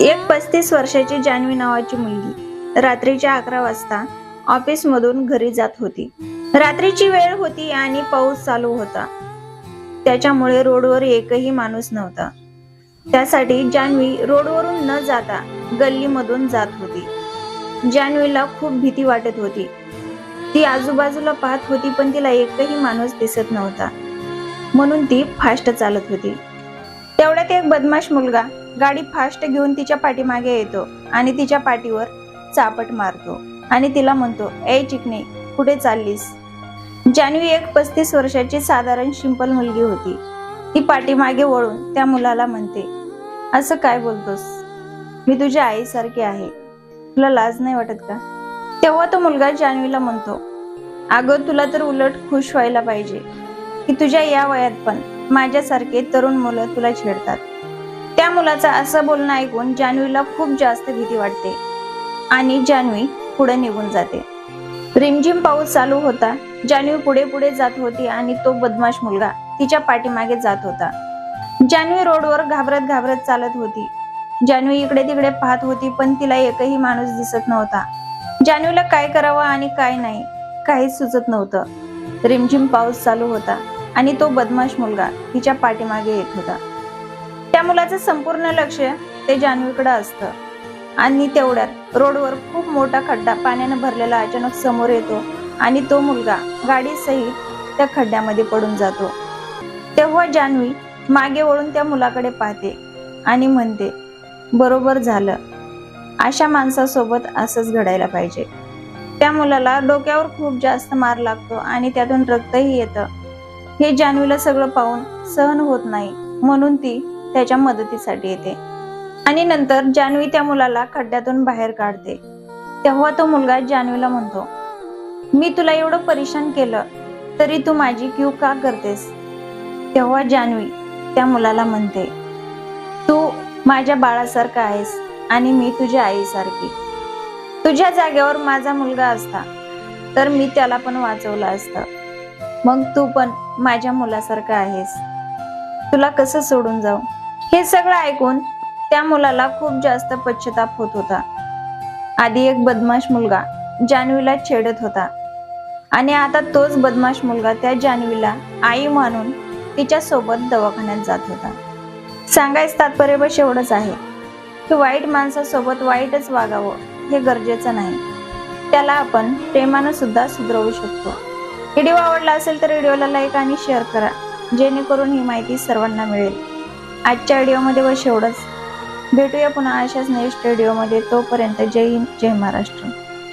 एक पस्तीस वर्षाची जान्हवी नावाची मुलगी. रात्रीच्या अकरा वाजता ऑफिसमधून घरी जात होती. रात्रीची वेळ होती आणि पाऊस चालू होता. त्याच्यामुळे रोडवर एकही माणूस नव्हता. त्यासाठी जान्हवी रोडवरून न जाता गल्लीमधून जात होती. जान्हवीला खूप भीती वाटत होती. ती आजूबाजूला पाहत होती पण तिला एकही माणूस दिसत नव्हता. म्हणून ती फास्ट चालत होती. तेवढ्यात एक बदमाश मुलगा गाडी फास्ट घेऊन तिच्या पाठीमागे येतो आणि तिच्या पाठीवर चापट मारतो. आणि तिला म्हणतो ए चिकणे कुठे चाललीस? जान्हवी एक पस्तीस वर्षाची साधारण शिंपल मुलगी होती. ती पाठीमागे वळून त्या मुलाला म्हणते असं काय बोलतोस? मी तुझ्या आईसारखी आहे. तुला लाज नाही वाटत का? तेव्हा तो मुलगा जान्हवीला म्हणतो अगं तुला तर उलट खुश व्हायला पाहिजे. की तुझ्या या वयात पण माझ्यासारखे तरुण मुलं तुला छेडतात. त्या मुलाचं असं बोलणं ऐकून जान्हवीला खूप जास्त भीती वाटते आणि जान्हवी पुढे निघून जाते. रिमझिम पाऊस चालू होता. जान्हवी पुढे पुढे जात होती आणि तो बदमाश मुलगा तिच्या पाठीमागे जात होता. जान्हवी रोडवर घाबरत घाबरत चालत होती. जान्हवी इकडे तिकडे पाहत होती पण तिला एकही माणूस दिसत नव्हता. जान्हवीला काय करावं आणि काय नाही काहीच सुचत नव्हतं. रिमझिम पाऊस चालू होता आणि तो बदमाश मुलगा तिच्या पाठीमागे येत होता. त्या मुलाचं संपूर्ण लक्ष ते जान्हवीकडं असतं. आणि तेवढ्यात रोडवर खूप मोठा खड्डा पाण्यानं भरलेला अचानक समोर येतो आणि तो मुलगा गाडीसहित त्या खड्ड्यामध्ये पडून जातो. तेव्हा जान्हवी मागे वळून त्या मुलाकडे पाहते आणि म्हणते बरोबर झालं. अशा माणसासोबत असंच घडायला पाहिजे. त्या मुलाला डोक्यावर खूप जास्त मार लागतो आणि त्यातून रक्तही येतं. हे जान्हवीला सगळं पाहून सहन होत नाही. म्हणून ती त्याच्या मदतीसाठी येते. आणि नंतर जान्हवी त्या मुलाला खड्ड्यातून बाहेर काढते. तेव्हा तो मुलगा जान्हवीला म्हणतो मी तुला एवढं परेशान केलं तरी तू माझी क्यू का करतेस? तेव्हा जान्हवी त्या मुलाला म्हणते तू माझ्या बाळासारखा आहेस आणि मी तुझ्या आईसारखी. तुझ्या जागेवर माझा मुलगा असता तर मी त्याला पण वाचवलं असतं. मग तू पण माझ्या मुलासारखा आहेस. तुला कसं सोडून जाऊ? हे सगळं ऐकून त्या मुलाला खूप जास्त पश्चाताप होत होता. आधी एक बदमाश मुलगा जान्हवीला छेडत होता. आणि आता तोच बदमाश मुलगा त्या जान्हवीला आई मानून तिच्या सोबत दवाखान्यात जात होता. सांगायचं तात्पर्य बस एवढंच आहे. की वाईट माणसासोबत वाईटच वागावं हे गरजेचं नाही. त्याला आपण प्रेमानं सुद्धा सुधरवू शकतो. व्हिडिओ आवडला असेल तर व्हिडिओला लाईक आणि शेअर करा. जेणेकरून ही माहिती सर्वांना मिळेल. आजच्या व्हिडिओमध्ये बस एवढंच. भेटूया पुन्हा अशाच नेक्स्ट व्हिडिओमध्ये तोपर्यंत जय हिंद जय महाराष्ट्र.